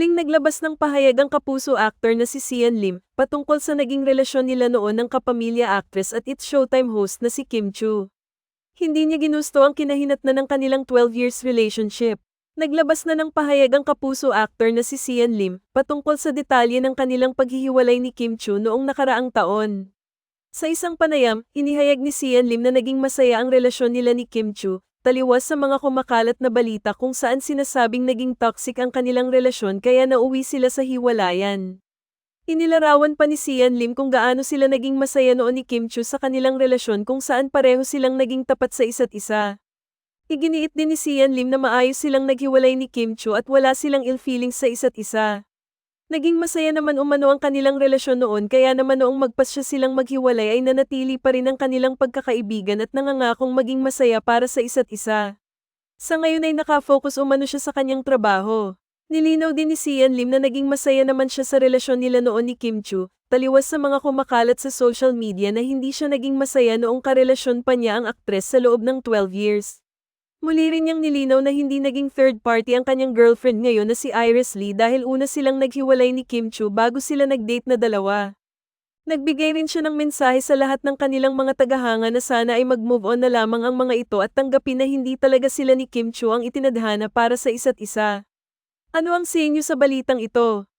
Naglabas ng pahayag ang kapuso actor na si Sian Lim patungkol sa naging relasyon nila noon ng kapamilya actress at It's Showtime host na si Kim Chu. Hindi niya ginusto ang kinahinatnan ng kanilang 12 years relationship. Naglabas na ng pahayag ang kapuso actor na si Sian Lim patungkol sa detalye ng kanilang paghihiwalay ni Kim Chu noong nakaraang taon. Sa isang panayam, inihayag ni Sian Lim na naging masaya ang relasyon nila ni Kim Chu, taliwas sa mga kumakalat na balita kung saan sinasabing naging toxic ang kanilang relasyon kaya nauwi sila sa hiwalayan. Inilarawan pa ni Sian Lim kung gaano sila naging masaya noon ni Kim Chu sa kanilang relasyon kung saan pareho silang naging tapat sa isa't isa. Iginiit din ni Sian Lim na maayos silang naghiwalay ni Kim Chu at wala silang ill feelings sa isa't isa. Naging masaya naman umano ang kanilang relasyon noon kaya naman noong magpasya silang maghiwalay ay nanatili pa rin ang kanilang pagkakaibigan at nangangakong maging masaya para sa isa't isa. Sa ngayon ay nakafocus umano siya sa kanyang trabaho. Nilinaw din ni Sian Lim na naging masaya naman siya sa relasyon nila noon ni Kim Chu, taliwas sa mga kumakalat sa social media na hindi siya naging masaya noong karelasyon pa niya ang aktres sa loob ng 12 years. Muli rin niyang nilinaw na hindi naging third party ang kanyang girlfriend ngayon na si Iris Lee dahil una silang naghiwalay ni Kim Chu bago sila nag-date na dalawa. Nagbigay rin siya ng mensahe sa lahat ng kanilang mga tagahanga na sana ay mag-move on na lamang ang mga ito at tanggapin na hindi talaga sila ni Kim Chu ang itinadhana para sa isa't isa. Ano ang sa inyo sa balitang ito?